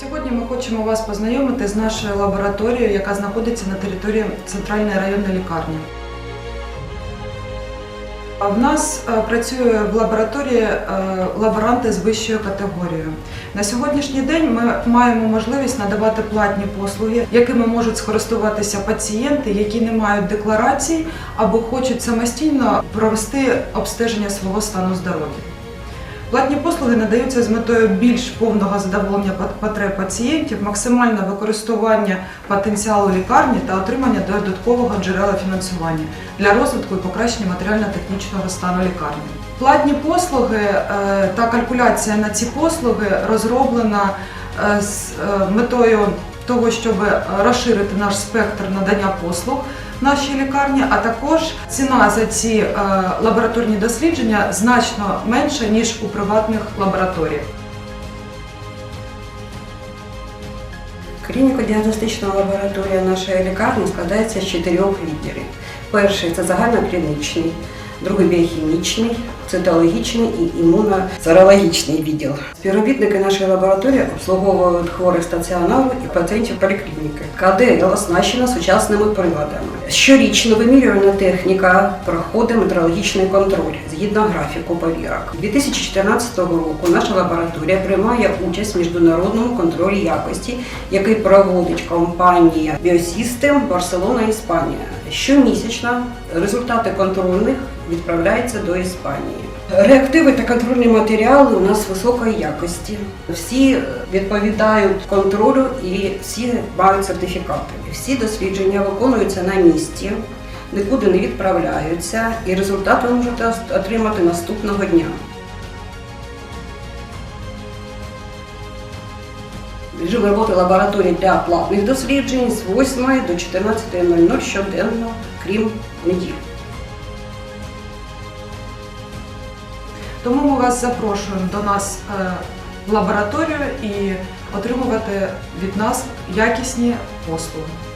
Сьогодні ми хочемо вас познайомити з нашою лабораторією, яка знаходиться на території центральної районної лікарні. В нас е, працює в лабораторії е, лаборанти з вищою категорією. На сьогоднішній день ми маємо можливість надавати платні послуги, якими можуть скористуватися пацієнти, які не мають декларацій або хочуть самостійно провести обстеження свого стану здоров'я. Платні послуги надаються з метою більш повного задоволення потреб пацієнтів, максимальне використання потенціалу лікарні та отримання додаткового джерела фінансування для розвитку і покращення матеріально-технічного стану лікарні. Платні послуги е, та калькуляція на ці послуги розроблена е, з е, метою того, щоб розширити наш спектр надання послуг нашій лікарні, а також ціна за ці е, лабораторні дослідження значно менша ніж у приватних лабораторіях. Клініко-діагностична лабораторія нашої лікарні складається з чотирьох відділів. Перший це загальноклінічний, другий біохімічний, цитологічний і імуносерологічний відділ. Співробітники нашої лабораторії обслуговують хворих стаціонару і пацієнтів поліклініки. КДЛ оснащена сучасними приладами. Щорічно вимірювана техніка проходить метрологічний контроль згідно графіку повірок. 2014 року наша лабораторія приймає участь в міжнародному контролі якості, який проводить компанія Biosystem Барселона, Іспанія. Щомісячно результати контрольних відправляються до Іспанії. Реактиви та контрольні матеріали у нас високої якості. Всі відповідають контролю і всі мають сертифікати. Всі дослідження виконуються на місці, нікуди не відправляються, і результат ви можете отримати наступного дня. Режим роботи лабораторії для платних досліджень з 8 до 14.00 щоденно, крім неділі. Тому ми вас запрошуємо до нас е, в лабораторію і отримувати від нас якісні послуги.